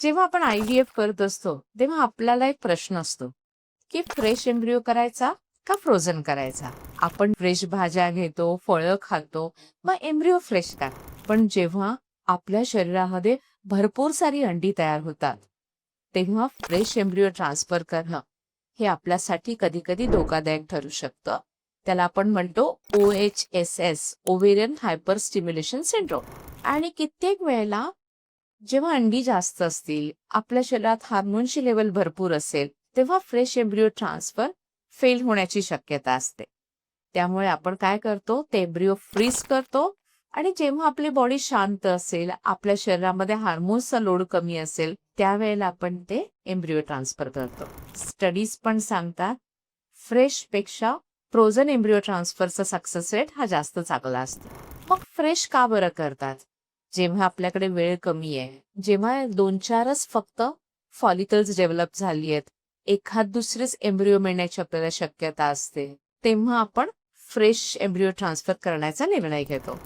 जेव्हा आपण I V F करत असतो तेव्हा आपल्याला एक प्रश्न असतो की फ्रेश एम्ब्रिओ करायचा का फ्रोझन करायचा? आपण फ्रेश भाज्या घेतो फळं खातो मग एम्ब्रिओ फ्रेश का? पण जेव्हा आपल्या शरीरामध्ये भरपूर सारी अंडी तयार होतात तेव्हा फ्रेश एम्ब्रिओ ट्रान्सफर करणं हे आपल्यासाठी कधी कधी धोकादायक ठरू शकतं. त्याला आपण म्हणतो O H S S ovarian hyperstimulation syndrome आणि कित्येक वेळेला जेव्हा अंडी जास्त असतील आपल्या शरीरात हार्मोनची लेवल भरपूर असेल तेव्हा फ्रेश एम्ब्रिओ ट्रान्सफर फेल होण्याची शक्यता असते. त्यामुळे आपण काय करतो ते एम्ब्रिओ फ्रीज करतो आणि जेव्हा आपली बॉडी शांत असेल आपल्या शरीरामध्ये हार्मोन्सचा लोड कमी असेल त्यावेळेला आपण ते एम्ब्रिओ ट्रान्सफर करतो. स्टडीज पण सांगतात फ्रेशपेक्षा फ्रोझन एम्ब्रिओ ट्रान्सफरचा सक्सेस रेट हा जास्त चांगला असतो. मग फ्रेश का बरं करतात? जेव्हा आपल्याकडे वेळ कमी आहे जेव्हा दोन चारच फक्त फॉलिकल्स डेव्हलप झाली आहेत एखाद दुसरेच एम्ब्रिओ मिळण्याची आपल्याला शक्यता असते तेव्हा आपण फ्रेश एम्ब्रिओ ट्रान्सफर करण्याचा निर्णय घेतो.